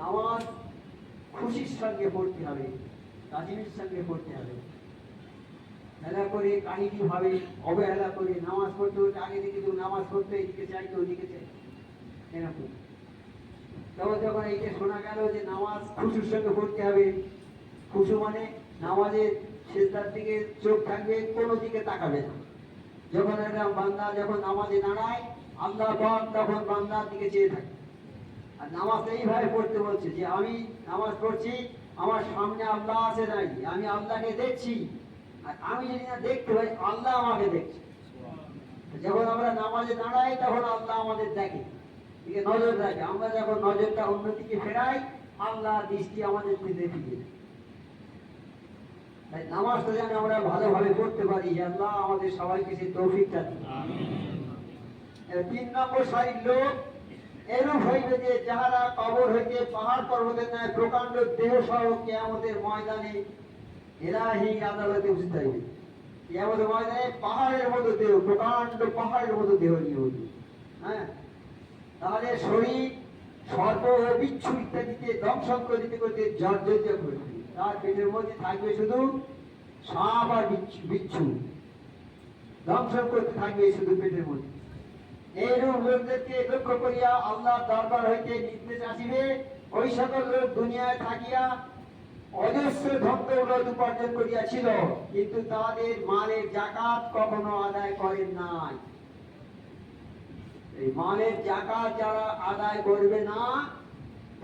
নামাজ খুশির সঙ্গে পড়তে হবে রাজীবের সঙ্গে পড়তে হবে। হেলা করে কাহিনী ভাবে অবহেলা করে নামাজ পড়তে হচ্ছে আগে থেকে কেউ নামাজ পড়তে এদিকে চাইতো ওদিকে চাই এরকম। তবে যখন এইটা শোনা গেল যে নামাজ খুশুর সঙ্গে পড়তে হবে, খুশু মানে নামাজের শেষদার দিকে চোখ থাকবে, কোনো দিকে তাকাবে না। যখন একটা বান্দা যখন নামাজে দাঁড়ায়, আল্লাহ তখন বান্দার দিকে চেয়ে থাকে। আর নামাজ এইভাবে পড়তে বলছে যে আমি নামাজ পড়ছি আমার সামনে আল্লাহ আছে দাঁড়িয়ে আমি আল্লাহকে দেখছি। আর আমি যদি না দেখতে পাই আল্লাহ আমাকে দেখছে। যখন আমরা নামাজে দাঁড়াই তখন আল্লাহ আমাদের দেখে। দিকে নজর রাখে। আমরা যখন নজরটা অন্যদিকে ফেরাই আল্লাহ দৃষ্টি আমাদের দিকে ফিরে তাই নামাজটা যেন আমরা ভালোভাবে পড়তে পারি আল্লাহ আমাদের সবাইকে সেই তৌফিকটা দিন। তিন নম্বর সারির লোক এরূপ হইবে যে যাহারা কবর হইতে পাহাড় পর্বতের ন্যায় প্রকাণ্ড দেহ সহ কেয়ামতের ময়দানে এরাহি আদালতে উপস্থিত হইবে। কেয়ামতের ময়দানে পাহাড়ের মতো দেহ, প্রকাণ্ড পাহাড়ের মতো দেহ নিয়ে হইবে। হ্যাঁ? তাহলে শরীর সর্প ও বিচ্ছু ইত্যাদিতে দংশন করিতে করিতে জর্জরিত করবে তার পেটের মধ্যে থাকবে শুধু সাপ আর বিচ্ছু। দংশন করতে থাকবে শুধু পেটের মধ্যে। এইরূপ লোকদেরকে লক্ষ্য করিয়া আল্লাহ দরবার হইতে নির্দেশ আসিবে, ওই সকল লোক দুনিয়ায় থাকিয়া অজস্র ধন দৌলত উপার্জন করিয়াছিল, কিন্তু তাদের মালের জাকাত কখনো আদায় করেন নাই। মালের জাকাত যারা আদায় করবে না,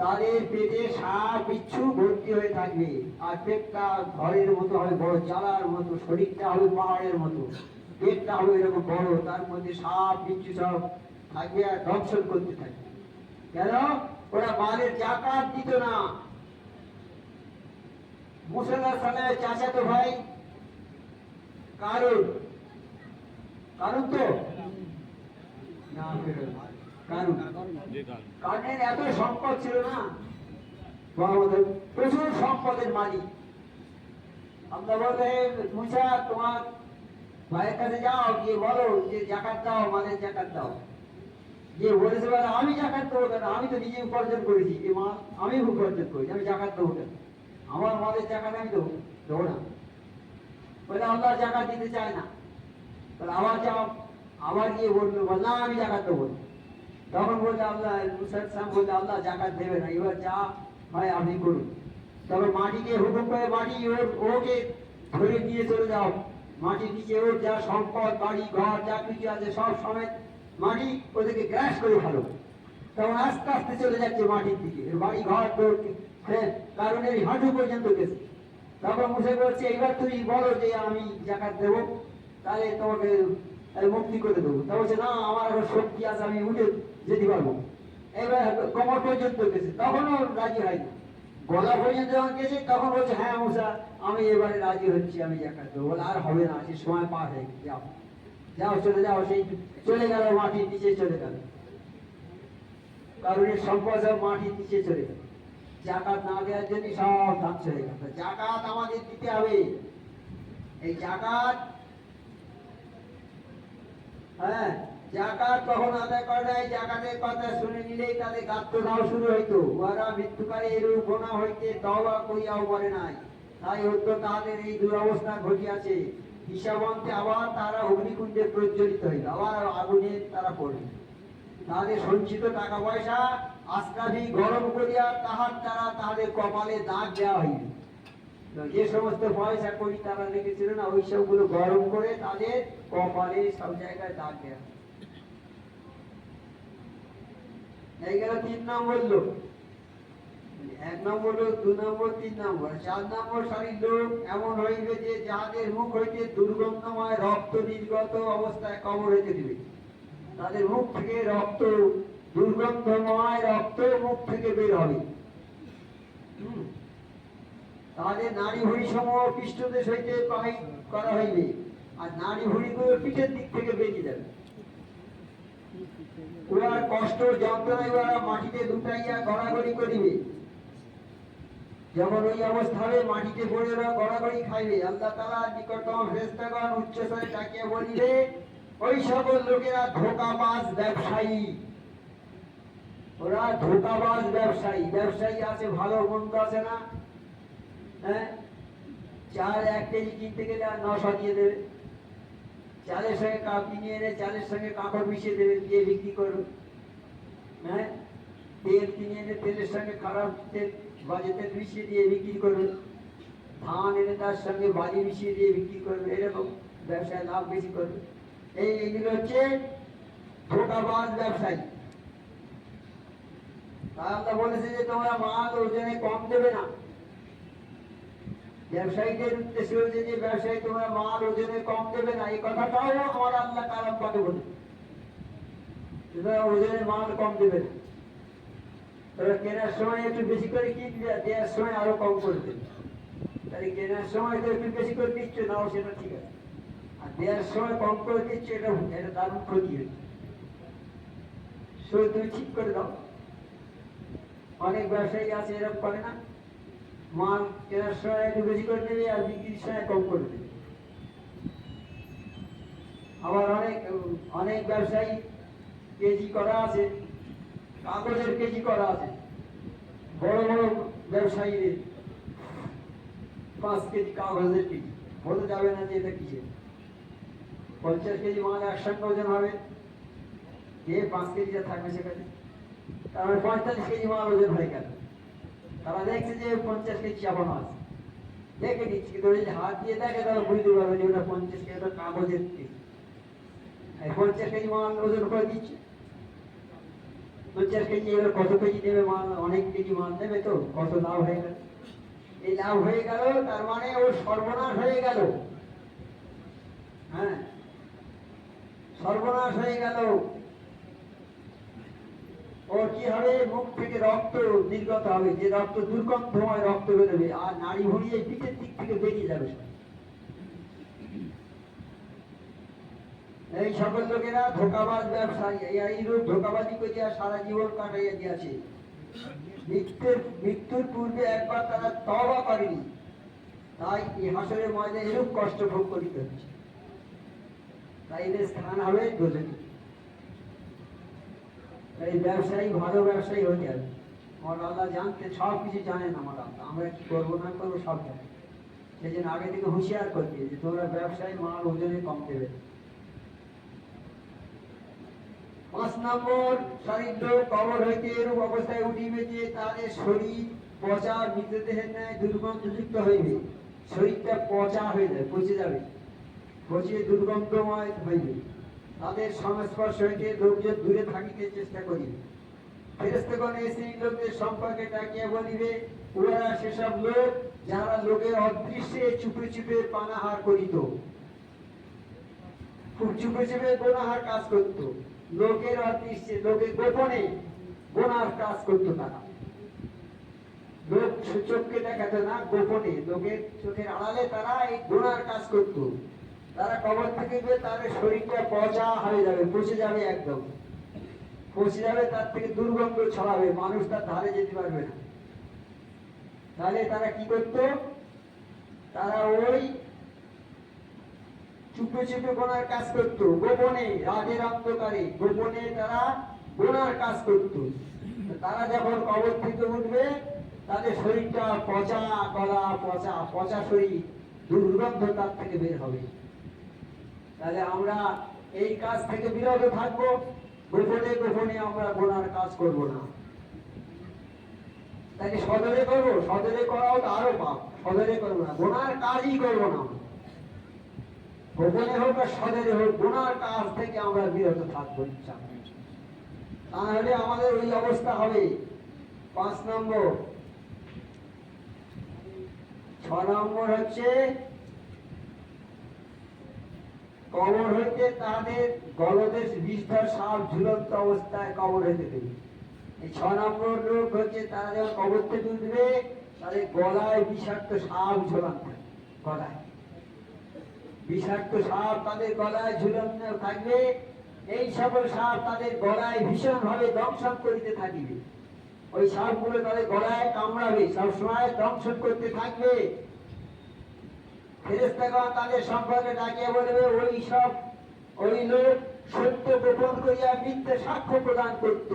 তাদের পেটে সাপ বিচ্ছু ভর্তি হয়ে থাকবে। আর পেটটা ঘরের মতো হবে, বড় জ্বালার মতো, শরীরটা হবে পাহাড়ের মতো। পেটটা হবে এরকম বড়, তার মধ্যে সাপ বিচ্ছু সব থাকবে আর দংশন করতে থাকবে কেন? ওরা মালের জাকাত দিত না। মুসল্লা সালামের চাচাতো ভাই কারণ কারণ তো? কারণের এত সম্পদ ছিল না? আমাদের প্রচুর সম্পদের মালিক। আমরা বলতে মুসা, তোমার ভাইয়ের কাছে যাও, গিয়ে বলো যে জাকাত দাও, মালের জাকাত দাও। যে বলেছে বলে আমি জাকাত দেবো কেন? আমি তো নিজে উপার্জন করেছি। এ মা আমি উপার্জন করেছি, আমি জাকাত দেবো কেন? আমার মালের জাকাত আমি দেবো দেবো না। বলে, আল্লাহ জাকাত দিতে চায় না। তাহলে আবার যাও। আবার গিয়ে বলল, বল, না, আমি জাকাত দেবো। তখন বললে, আল্লাহ, মুসাদ সাহেব বললে, আল্লাহ জাকাত দেবে না। এবার যা হয় আপনি করুন। তবে মাটিকে হুকুম করে মাটি ওর, ওকে ধরে নিয়ে চলে যাও। মাটির নিচে ওর যা সম্পদ, বাড়ি, ঘর, যা কিছু আছে সব সময় মাটি ওদেরকে গ্রাস করে ভালো তখন আস্তে আস্তে চলে যাচ্ছে মাটির দিকে বাড়ি, ঘর হ্যাঁ কারণ এই হাঁটু পর্যন্ত গেছে। তখন মুসে বলছে, এবার তুই বলো যে আমি জাকাত দেবো, তাহলে তোমাকে মুক্তি করে দেবো। তা বলছে, না, আমার আরও শক্তি আছে, আমি উঠে যেতে পারব এবার কমর পর্যন্ত গেছে। তখনও রাজি হয়নি। গলা পর্যন্ত যখন গেছে, তখন বলছে হ্যাঁ মুসা আমি এবারে রাজি হচ্ছি, আমি জাকাত দেবো বলে, আর হবে না সে সময় পার হয়ে গেছে, যাও। যাও, চলে যাও, সেই চলে গেল, মাটির নিচে চলে গেল। কারণ সম্পদ মাটির নিচে চলে গেল। জাকাত না দেওয়ার জন্য সব ধ্বংস হয়ে গেল। জাকাত আমাদের দিতে হবে। এই জাকাত হ্যাঁ জাকাত কখন আদায় করে নাই জাকাতের কথা শুনে নিলেই তাদের গাত্রদাও শুরু হইতো। ওরা মৃত্যুকালে এরূপ গোনা হইতে তওবা করিয়াও মরে নাই। তাই হতো তাদের এই দুরবস্থা ঘটিয়াছে। হিসাবন্তে আবার তারা অগ্নিকুণ্ডে প্রজ্বলিত হইল। আবার আগুনে তারা পড়ল তাদের সঞ্চিত টাকা পয়সা আস্কাভি গরম করিয়া তাহার দ্বারা তাদের কপালে দাগ দেওয়া হইল। যে সমস্ত পয়সা করি তারা রেখেছিল না, ওই সবগুলো গরম করে তাদের কপালে সব জায়গায় দাগ দেওয়া এই গেল তিন নম্বর লোক। এক নম্বর লোক, দু নম্বর, তিন নম্বর। চার নম্বর সারির লোক, এমন হইবে যে যাহাদের মুখ হইতে দুর্গন্ধময় রক্ত নির্গত অবস্থায় কবর হইতে দিবে। তাদের মুখ থেকে রক্ত, দুর্গন্ধময় রক্ত মুখ থেকে বের হবে। তাদের নারী ভুড়ি সমূহ পৃষ্ঠদেশ হইতে বাহির করা হইবে। আর নারী ভুড়িগুলো পিঠের দিক থেকে বেরিয়ে যাবে। কষ্ট মাটিতে লুটাইয়া গড়াগড়ি করিবে। যখন ওই অবস্থা হবে মাটিতে পড়ে ওরা গড়াগড়ি খাইবে, আল্লাহ তালা বলিবে, ওই সকল লোকেরা ব্যবসায়ী। ওরা ধোকাবাজ ব্যবসায়ী। ব্যবসায়ী আছে, ভালো মন্দ আছে না? হ্যাঁ? চাল এক কেজি কিনতে গেলে আর নশো দিয়ে দেবে। চালের সঙ্গে কাপ কিনে এনে চালের সঙ্গে কাপড় মিশিয়ে দেবে, দিয়ে বিক্রি করবে। হ্যাঁ? তেল কিনে এনে তেলের সঙ্গে খারাপ তেল বাজে তেল মিশিয়ে দিয়ে বিক্রি করবে ধান এনে তার সঙ্গে বালি মিশিয়ে দিয়ে বিক্রি করবে এরকম ব্যবসায় লাভ বেশি করবে এই এগুলো হচ্ছে ধোকাবাজ ব্যবসায়ী। তাই আমরা বলেছি যে তোমরা মাল ওজনে কম দেবে না। ব্যবসায়ীদের উদ্দেশ্য হচ্ছে যে ব্যবসায়ী তোমরা মাল ওজনে কম দেবে না। এই কথাটাও আমার আল্লাহ কালাম পাকে বলে তোমরা ওজনে মাল কম দেবে না কেনার সময় একটু বেশি করে আর দেওয়ার সময় আরও কম করে দেবে তাহলে কেনার সময় তো একটু বেশি করে দিচ্ছ, নাও সেটা ঠিক আছে। আর দেওয়ার সময় কম করে দিচ্ছ, এটা এটা দারুণ ক্ষতি হচ্ছে। সই তুমি ঠিক করে দাও। অনেক ব্যবসায়ী আছে এরকম করে না। মাল কেনার সময় একটু বেশি করে দেবে আর বিক্রির সময় কম করে দেবে। আবার অনেক অনেক ব্যবসায়ী কেজি করা আছে, কাগজের কেজি করা আছে। বড় বড় ব্যবসায়ীদের পাঁচ কেজি কাগজের কেজি। বলতে যাবে না যে এটা কিসের। পঞ্চাশ কেজি মাল একসঙ্গে ওজন হবে। কে পাঁচ কেজিটা থাকবে সেখানে? তারপরে পঁয়তাল্লিশ কেজি মাল ওজন হয়ে গেল। তারা দেখছে যে পঞ্চাশ কেজি চাপানো আছে। দেখে নিচ্ছি, কিন্তু হাত দিয়ে দেখে তাহলে বুঝতে পারবে যে ওটা পঞ্চাশ কেজি ওটা কাগজের কেজি। পঞ্চাশ কেজি মাল ওজন করে দিচ্ছে? পঞ্চাশ কেজি এবার কত কেজি নেবে মাল? অনেক কেজি মাল নেবে তো, কত লাভ হয়ে গেল? এই লাভ হয়ে গেল, তার মানে ওর সর্বনাশ হয়ে গেল। হ্যাঁ সর্বনাশ হয়ে গেল। ওর কি হবে? মুখ থেকে রক্ত নির্গত হবে। যে রক্ত দুর্গন্ধময় রক্ত বেরোবে, আর নারী ভরিয়ে পিঠের দিক থেকে বেরিয়ে যাবে সব। এই সকল লোকেরা ধোকাবাজ ব্যবসায়ী, এই এইরূপ ধোকাবাজি করিয়া সারা জীবন কাটাইয়া দিয়াছে। মৃত্যুর মৃত্যুর পূর্বে একবার তারা তবা করেনি। তাই এই ময়দানে এরূপ কষ্ট ভোগ করিতে হচ্ছে। তাই এদের স্থান হবে দুজনে তাই ব্যবসায়ী, ভালো ব্যবসায়ী হতে হবে। আমার আল্লাহ জানতে সব কিছু জানেন আমার আল্লাহ আমরা কি করব, না করব সব জানে সেই জন্য আগে থেকে হুঁশিয়ার করতে যে তোমরা ব্যবসায়ী মাল ওজনে কম দেবে। পাঁচ নম্বর কবর হইতে এরূপ অবস্থায় উঠিবে যে শরীর পচা মৃতদেহের ন্যায় দুর্গন্ধযুক্ত হইবে। শরীরটা পচা হয়ে যাবে পচে যাবে। পচে দুর্গন্ধময় হইবে। তাদের সংস্পর্শ হইতে লোকজন দূরে থাকিতে চেষ্টা লোকদের সম্পর্কে ডাকিয়া বলিবে, উহারা সেসব লোক যারা লোকের অদৃশ্যে চুপে চুপে পানাহার করিত। খুব চুপে চুপে গোনাহার কাজ করত। লোকের অদৃশ্যে লোকের গোপনে গোনার কাজ করতো তারা। লোক চোখকে দেখাতো না, গোপনে। লোকের চোখের আড়ালে তারা এই গোনার কাজ করতো। তারা কবর থেকে গিয়ে তাদের শরীরটা পচা হয়ে যাবে, পচে যাবে একদম। পচে যাবে, তার থেকে দুর্গন্ধ ছড়াবে, মানুষ তার ধারে যেতে পারবে না। তাহলে তারা কি করতো? তারা ওই চুপে চুপে গোনার কাজ করতো। গোপনে রাতের অন্ধকারে গোপনে তারা গোনার কাজ করতো। তারা যখন উঠবে, তাদের শরীরটা পচা গলা পচা পচা শরীর, দুর্গন্ধ তার থেকে বের হবে। তাহলে আমরা এই কাজ থেকে বিরত থাকব। গোপনে গোপনে আমরা গোনার কাজ করব না। তাকে সদরে করব, সদরে করাও তো আরও পাপ। সদরে করব না। গোনার কাজই করব না। গোপনে হোক আর সদরে হোক, গোনার কাজ থেকে আমরা বিরত থাকব ইচ্ছা তাহলে আমাদের ওই অবস্থা হবে। পাঁচ নম্বর। ছ নম্বর হচ্ছে, কবর হইতে তাদের গলদেশ বিষধর সাপ ঝুলন্ত অবস্থায় কবর হইতে দেবে। এই ছ নম্বর লোক হচ্ছে তারা যখন কবর থেকে উঠবে, তাদের গলায় বিষাক্ত সাপ ঝোলানো থাকে, গলায়। বিষাক্ত সাপ তাদের গলায় ঝুলানো থাকবে। এই সকল সাপ তাদের গলায় ভীষণ ভাবে দংশন করিতে থাকিবে। ওই সাপগুলো তাদের গলায় কামড়াবে, সবসময় দংশন করতে থাকবে। ফেরেস্তাগণ তাদের সম্পর্কে বলবে, ওই সব, ওই লোক সত্য গোপন করিয়া মিথ্যে সাক্ষ্য প্রদান করত।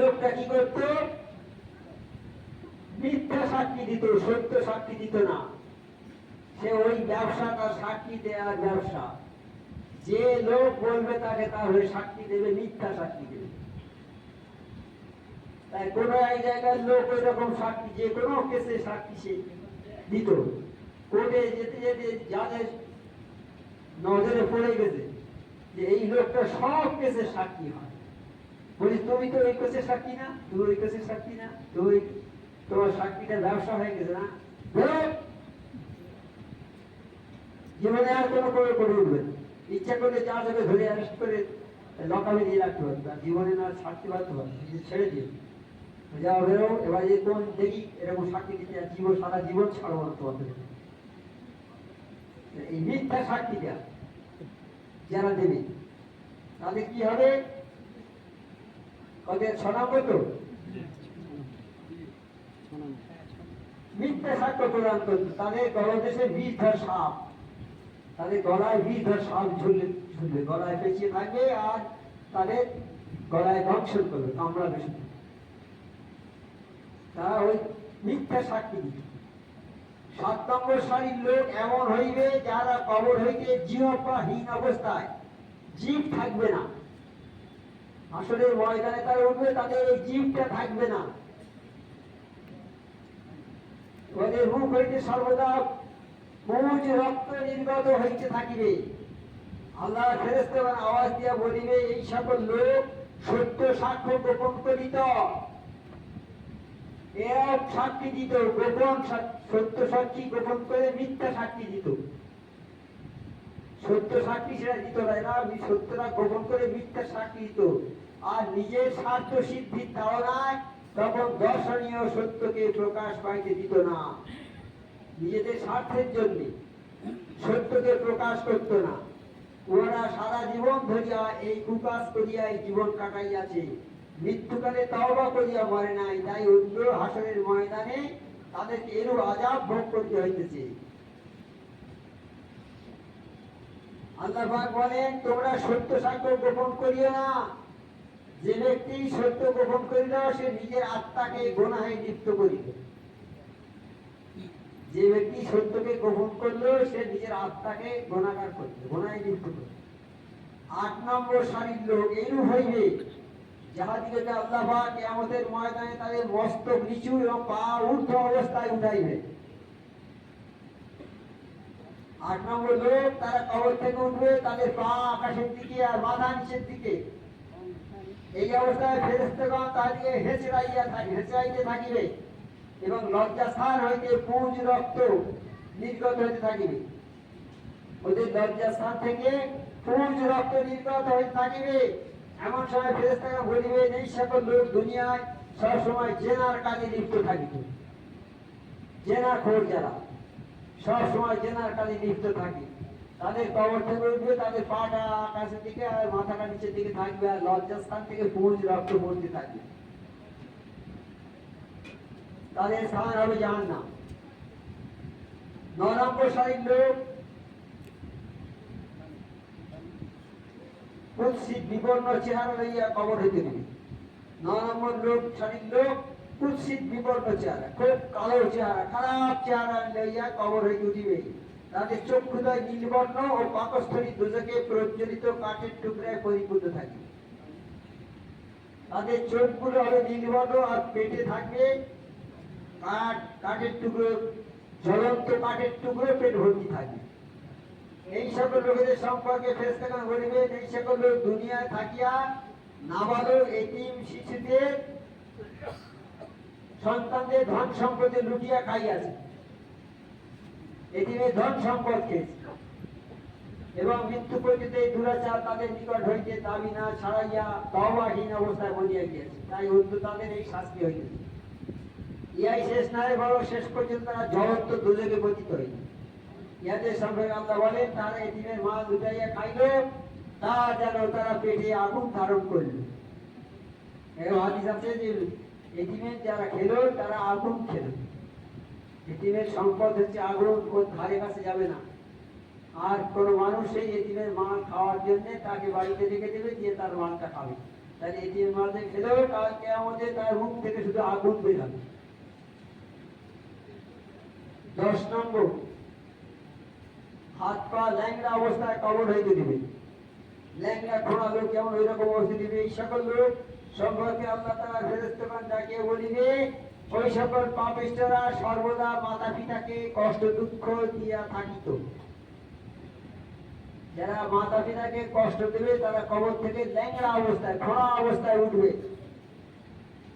লোকটা কি করতো? মিথ্যা সাক্ষী দিত, সত্য সাক্ষী দিত না। সে ওই ব্যবসাটা সাক্ষী দেওয়ার ব্যবসা। যে লোক বলবে তাকে তাহলে সাক্ষী দেবে, মিথ্যা সাক্ষী দেবে। তাই কোনো এক জায়গার লোক ওই রকম সাক্ষী, যে কোনো কেসে সাক্ষী সে দিত। কোর্টে যেতে যেতে যাদের নজরে পড়ে গেছে যে এই লোকটা সব কেসে সাক্ষী হয়। বলি, তুমি তো ওই কেসের সাক্ষী না, তুমি ওই কেসের সাক্ষী না, তুমি তোমার সাক্ষীটা ব্যবসা হয়ে গেছে না। জীবনে আর কোনো করে করে উঠবে না। ইচ্ছা করলে যা যাবে ধরে অ্যারেস্ট করে লকামে দিয়ে রাখতে পারবে আর জীবনে না ছাড়তে পারতে পারবে ছেড়ে দিয়ে। যা বেরো এবার যে কোন দেখি এরকম সাক্ষী দিতে জীবন, সারা জীবন ছাড়বো না তোমাদের। এই মিথ্যা সাক্ষী দেওয়া যারা দেবে তাদের কি হবে? ওদের ছ নম্বর তো মিথ্যা সাক্ষ্য প্রদান করতো তাদের গলদেশে বিষ ধর সাপ। তাদের গলায় ধর সাপ ঝুললে ঝুলবে গলায় পেঁচিয়ে থাকবে আর তাদের গলায় দংশন করবে কামড়াবে শুধু তারা ওই মিথ্যা সাক্ষী দিত সাত নম্বর সারির লোক এমন হইবে, যারা কবর হইতে জীবহীন অবস্থায় জীব থাকবে না। আসলে ময়দানে তারা উঠবে তাদের এই জীবটা থাকবে না। ওদের মুখ হইতে সর্বদা পুজ রক্ত নির্গত হইতে থাকিবে। আল্লাহ ফেরেস্তেবার আওয়াজ দিয়া বলিবে, এই সকল লোক সত্য সাক্ষ্য গোপন করিত। এরা সাক্ষী দিত, গোপন সত্য সাক্ষী গোপন করে মিথ্যা সাক্ষী দিত। সত্য সাক্ষী সেটা দিত না, এরা সত্যটা গোপন করে মিথ্যা সাক্ষী দিত। আর নিজের স্বার্থ সিদ্ধির ধারণায় তখন দর্শনীয় সত্যকে প্রকাশ পাইতে দিত না। নিজেদের স্বার্থের জন্য। সত্যকে প্রকাশ করত না। ওরা সারা জীবন ধরিয়া এই কুকাশ করিয়া জীবন কাটাইয়াছে। মৃত্যুকালে তওবা করিয়া মরে নাই, তাই অন্য হাসরের ময়দানে তাদেরকে এরূপ আজাব ভোগ করতে হইতেছে। আল্লাহ বলেন, তোমরা সত্য সাক্ষ্য গোপন করিও না। যে ব্যক্তি সত্য গোপন করিল, সে নিজের আত্মাকে গোনাহে লিপ্ত করিল যে ব্যক্তি সত্যকে গ্রহণ করল, সে নিজের আত্মাকে গোনাগার করল গোনায় লিপ্ত করল। আট নম্বর সারির লোক এইরূপ হইবে যাহাদিকে আল্লাহ আমাদের ময়দানে তাদের মস্তক নিচু এবং পা ঊর্ধ্ব অবস্থায় উঠাইবে। আট নম্বর লোক তারা কবর থেকে উঠবে, তাদের পা আকাশের দিকে আর মাথা নিচের দিকে। এই অবস্থায় ফেরেস্তাগণ তাদেরকে হেঁচড়াইয়া হেঁচড়াইতে থাকিবে। এবং লজ্জাস্থান হইতে পুঁজ রক্ত নির্গত হইতে থাকিবে। ওদের লজ্জাস্থান থেকে পুঁজ রক্ত নির্গত হইতে থাকিবে। এমন সময় ফেরেস্তাগণ বলিবে, এই সকল লোক দুনিয়ায় সবসময় জেনার কাজে লিপ্ত থাকিত। জেনা খোর যারা সব সময় জেনার কাজে লিপ্ত থাকে। তাদের কবর থেকে উঠবে, তাদের পাটা আকাশের দিকে আর মাথাটা নিচের দিকে থাকবে আর লজ্জাস্থান থেকে পুঁজ রক্ত পড়তে থাকবে। তাদের স্থান হবে জাহান না নম্বর সারির লোক কুৎসিত বিবর্ণ চেহারা লইয়া কবর হইতে নম্বর লোক সারির লোক, কুৎসিত বিবর্ণ চেহারা, খুব কালো চেহারা, খারাপ চেহারা লইয়া কবর হইতে তাদের চক্ষুদয় নীলবর্ণ ও পাকস্থলী দুজকে প্রজ্বলিত কাঠের টুকরায় পরিপূর্ণ থাকে। তাদের চোখগুলো হবে নীলবর্ণ আর পেটে থাকবে কাঠ, কাঠের টুকরো, জ্বলন্ত কাঠের টুকরো পেট ভর্তি থাকবে এই সকল লোকেদের সম্পর্কে বলিবেন, এই সকল লোক দুনিয়ায় থাকিয়া এতিম শিশুদের সন্তানদের ধন সম্পদে লুটিয়া খাইয়াছে। এতিমের ধন সম্পদ খেয়েছে। এবং মৃত্যু পর্যন্ত এই দুরাচার তাদের নিকট হইতে দাবি না ছাড়াইয়া তওবাহীন অবস্থায় বলিয়া গিয়েছে। তাই অন্য তাদের এই শাস্তি হইতেছে। ইহাই শেষ নয় বড় শেষ পর্যন্ত তারা জ্বলন্ত দুজকে পতিত হইল ইহাদের সম্পর্কে আল্লাহ বলেন, তারা এদিনের মাল উঠাইয়া খাইল, তা যেন তারা পেটে আগুন ধারণ করল। এরকম হাদিস আছে যে এদিনের যারা খেলো, তারা আগুন খেল। এদিনের সম্পদ হচ্ছে আগুন ওর ধারে কাছে যাবে না। আর কোনো মানুষ সেই এদিনের মাল খাওয়ার জন্য তাকে বাড়িতে রেখে দেবে, দিয়ে তার মালটা খাবে। তাহলে এটিএম মাঝে খেলেও কালকে আমাদের তার মুখ থেকে শুধু আগুন বেরাবে দশ নম্বর। হাত পা ল্যাংড়া অবস্থায় কবর হইতে দিবে। ল্যাংড়া খোঁড়া লোক যেমন ওই রকম অবস্থা দিবে? এই সকল লোক সম্পর্কে আল্লাহ তালা ফেরস্তমান ডাকিয়ে বলিবে, ওই সকল পাপিষ্টরা সর্বদা মাতা পিতাকে কষ্ট দুঃখ দিয়া থাকিত। যারা মাতা পিতাকে কষ্ট দেবে, তারা কবর থেকে ল্যাংড়া অবস্থায় খোঁড়া অবস্থায় উঠবে।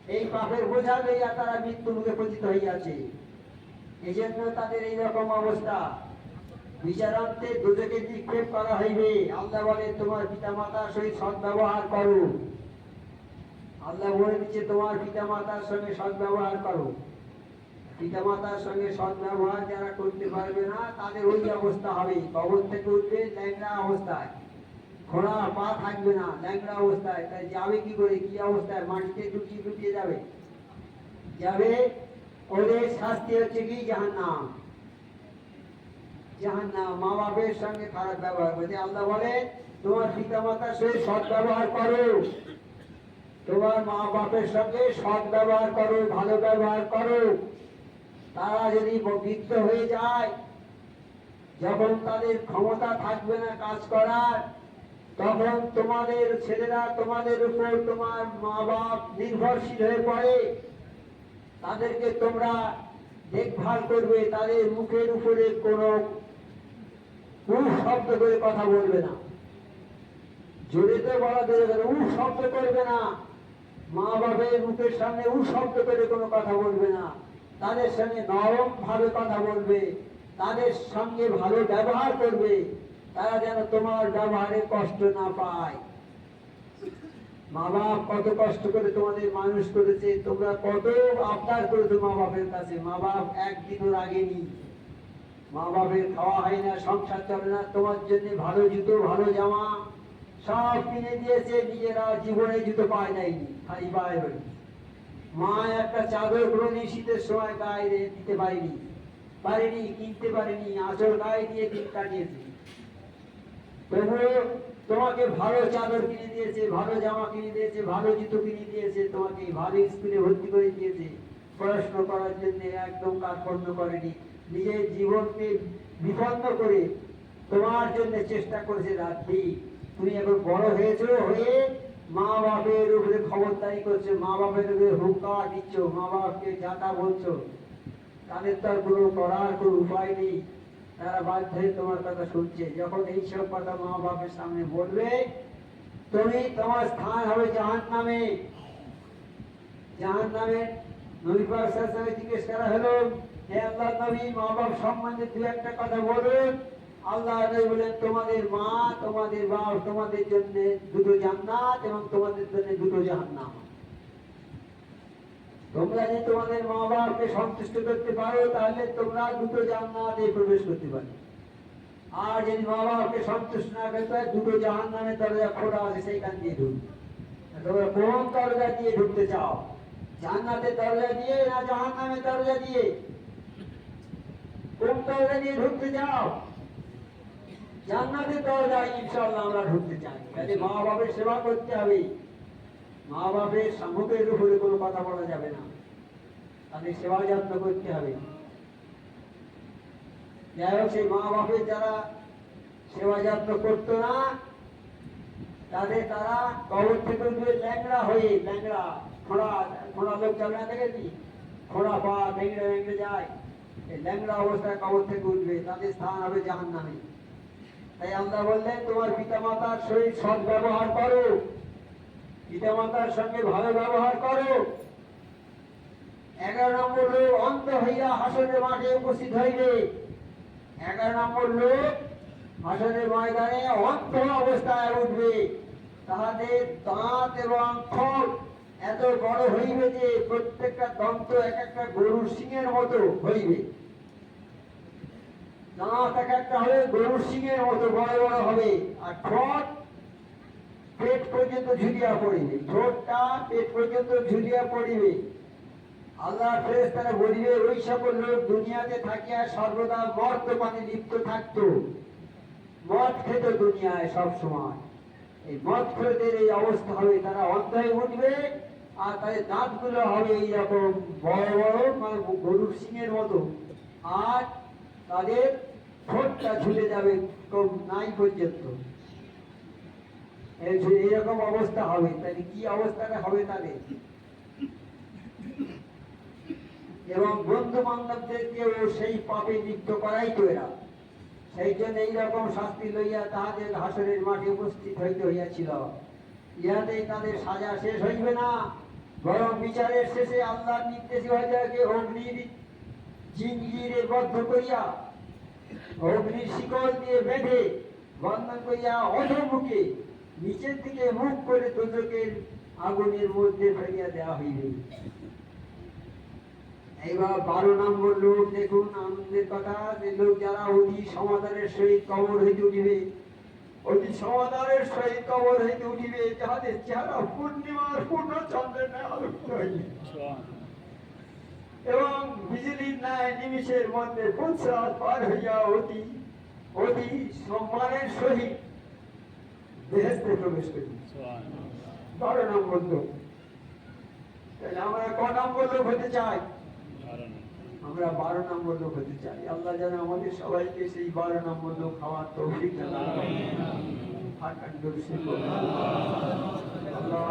এই পাপের বোঝা লইয়া তারা মৃত্যু মুখে পতিত হইয়াছে। এই জন্য তাদের এই রকম অবস্থা। বিচারান্তে দুজকে নিক্ষেপ করা হইবে। আল্লাহ বলে, তোমার পিতা মাতার সহিত সদ্ব্যবহার করো। আল্লাহ বলে দিচ্ছে, তোমার পিতা মাতার সঙ্গে সদ্ব্যবহার করো। পিতা মাতার সঙ্গে সদ্ব্যবহার যারা করতে পারবে না, তাদের ওই অবস্থা হবে। কবর থেকে উঠবে, ল্যাংড়া অবস্থায়। খোড়া পা থাকবে না, ল্যাংড়া অবস্থায়। তাই যাবে কি করে? কি অবস্থায়? মাটিতে ডুবিয়ে ডুবিয়ে যাবে। যাবে ওদের শাস্তি হচ্ছে কি জাহান্নাম জাহান্নাম মা বাপের সঙ্গে খারাপ ব্যবহার করছে আল্লাহ বলে তোমার পিতা মাতার সঙ্গে সৎ ব্যবহার করো তোমার মা বাপের সঙ্গে সৎ ব্যবহার করো ভালো ব্যবহার করো তারা যদি বৃদ্ধ হয়ে যায় যখন তাদের ক্ষমতা থাকবে না কাজ করার তখন তোমাদের ছেলেরা, তোমাদের উপর তোমার মা বাপ নির্ভরশীল হয়ে পড়ে। তাদেরকে তোমরা দেখভাল করবে, তাদের মুখের উপরে কোনো শব্দ করে কথা বলবে না। জোরে তো বলা দেবে না উহ শব্দ করবে না। মা বাবের মুখের সামনে উহ শব্দ করে কোনো কথা বলবে না। তাদের সঙ্গে নরম ভাবে কথা বলবে। তাদের সঙ্গে ভালো ব্যবহার করবে। তারা যেন তোমার ব্যবহারে কষ্ট না পায়। মা বাপ কত কষ্ট করে তোমাদের মানুষ করেছে, তোমরা কত আবদার করেছ মা বাপের কাছে। মা বাপ একদিনও রাগেনি। মা বাপের খাওয়া হয় না, সংসার চলে না, তোমার জন্য ভালো জুতো, ভালো জামা, সব কিনে দিয়েছে, নিজেরা জীবনে জুতো পায় নাইনি খালি পায় বাড়ি মা একটা চাদর কোনোদিন শীতের সময় গায়ে দিতে পারিনি। পারিনি, কিনতে পারিনি, আঁচল গায়ে দিয়ে দিন কাটিয়েছে। তবুও তোমাকে ভালো চাদর কিনে দিয়েছে ভালো জামা কিনে দিয়েছে ভালো জুতো কিনে দিয়েছে, তোমাকে ভালো স্কুলে ভর্তি করে দিয়েছে। পড়াশোনা করার জন্য একদম কাজকর্ম করেনি। নিজের জীবনকে বিপন্ন করে তোমার জন্য চেষ্টা করেছে রাত্রি তুমি এখন বড় হয়েছো হয়ে মা বাপের উপরে খবরদারি করছ মা বাপের উপরে হুঙ্কার দিচ্ছ মা বাপকে যাতা বলছো। তাদের তো আর কোনো করার কোনো উপায় নেই। তারা বাধ্য হয়ে তোমার কথা শুনছে। যখন এইসব কথা মা বাপের সামনে বলবে, তুমি তোমার স্থান হবে জাহান নামে জাহান নামে নবী আলাইহি জিজ্ঞেস করা হলো, হে আল্লাহ নবী মা বাপ সম্বন্ধে দু একটা কথা বলুন। আল্লাহ বলেন তোমাদের মা, তোমাদের বাপ, তোমাদের জন্য দুটো জান্নাত এবং তোমাদের জন্য দুটো জাহান্নাম। তোমরা যদি তোমাদের মা বাপকে সন্তুষ্ট করতে পারো, তাহলে তোমরা দুটো জান্নাতে প্রবেশ করতে পারো। আর যদি মা বাপকে সন্তুষ্ট না করতে হয়, দুটো জাহান দরজা খোলা আছে, সেইখান দিয়ে ঢুকবে। তোমরা কোন দরজা দিয়ে ঢুকতে চাও? জান্নাতের দরজা দিয়ে না জাহান নামের দরজা দিয়ে? কোন দরজা দিয়ে ঢুকতে চাও? জান্নাতের দরজা ইনশাআল্লাহ আমরা ঢুকতে চাই। কাজে মা বাপের সেবা করতে হবে। মা বাপের সম্মুখের উপরে কোনো কথা বলা যাবে না। তাদের সেবা যত্ন করতে হবে। যাই হোক, সেই মা বাপের যারা সেবা যত্ন করতো না, তাদের তারা কবর থেকে উঠবে ল্যাংড়া হয়ে, ল্যাংড়া, খোঁড়া খোঁড়া লোক যাবে না দেখেছি খোঁড়া পা ভেঙড়ে ভেঙড়ে যায়। এই ল্যাংড়া অবস্থায় কবর থেকে উঠবে, তাদের স্থান হবে জাহান নামে তাই আমরা বললেন, তোমার পিতা মাতার শরীর সৎ ব্যবহার করো। পিতা মাতার সঙ্গে ভালো ব্যবহার করো। এগারো নম্বর লোক অন্ত হইয়া হাসনের মাঠে উপস্থিত হইবে। এগারো নম্বর লোক হাসনের ময়দানে অন্ত অবস্থায় উঠবে। তাহাদের দাঁত এবং ঠোঁট এত বড় হইবে যে প্রত্যেকটা দন্ত এক একটা গরুর সিংহের মতো হইবে। দাঁত এক একটা হবে গরুর সিংহের মতো বড় বড় হবে। আর ঠোঁট পেট পর্যন্ত ঝুলিয়া পড়িবে। ঠোঁটটা পেট পর্যন্ত ঝুলিয়া পড়িবে। আল্লাহ ফেরেস্তারা বলিবে, ওই সকল লোক দুনিয়াতে থাকিয়া সর্বদা মর্ত পানে লিপ্ত থাকতো। মদ খেত দুনিয়ায় সব সময় এই মদ খেলোদের এই অবস্থা হবে, তারা অন্ধ হয়ে উঠবে আর তাদের দাঁতগুলো হবে এইরকম বড় বড় মানে গরুর সিংয়ের মতো। আর তাদের ঠোঁটটা ঝুলে যাবে নাই পর্যন্ত। এইরকম অবস্থা হবে, তাহলে কি অবস্থাটা হবে তাদের? এবং বন্ধু বান্ধবদেরকেও সেই পাপে লিপ্ত করাই তো এরা। সেই জন্য এইরকম শাস্তি লইয়া তাহাদের হাসরের মাঠে উপস্থিত হইতে হইয়াছিল। ইহাতেই তাদের সাজা শেষ হইবে না। বরং বিচারের শেষে আল্লাহর নির্দেশে হইয়াকে অগ্নির জিঞ্জিরে বদ্ধ করিয়া, অগ্নির শিকল দিয়ে বেঁধে বন্ধন করিয়া অধমুখে নিচের দিকে মুখ করে দোজকের আগুনের মধ্যে ফেলিয়া দেওয়া হইবে। এইবার বারো নম্বর লোক দেখুন, আনন্দের কথা যে লোক যারা অতি সমাধানের সহিত কবর হইতে উঠিবে, অতি সমাধানের সহিত কবর হইতে উঠিবে যাহাদের চেহারা পূর্ণিমার পূর্ণ চন্দ্রের ন্যায় এবং বিজলির ন্যায় নিমিষের মধ্যে পুৎসাদ পার হইয়া অতি অতি সম্মানের সহিত বেহেস্তে প্রবেশ করি। বারো নম্বর লোক তাহলে আমরা ক নম্বর লোক হতে চাই? আমরা বারো নম্বর লোক হতে চাই। আল্লাহ যেন আমাদের সবাইকে সেই বারো নম্বর লোক খাওয়ার তৌফিক দান করেন। আল্লাহ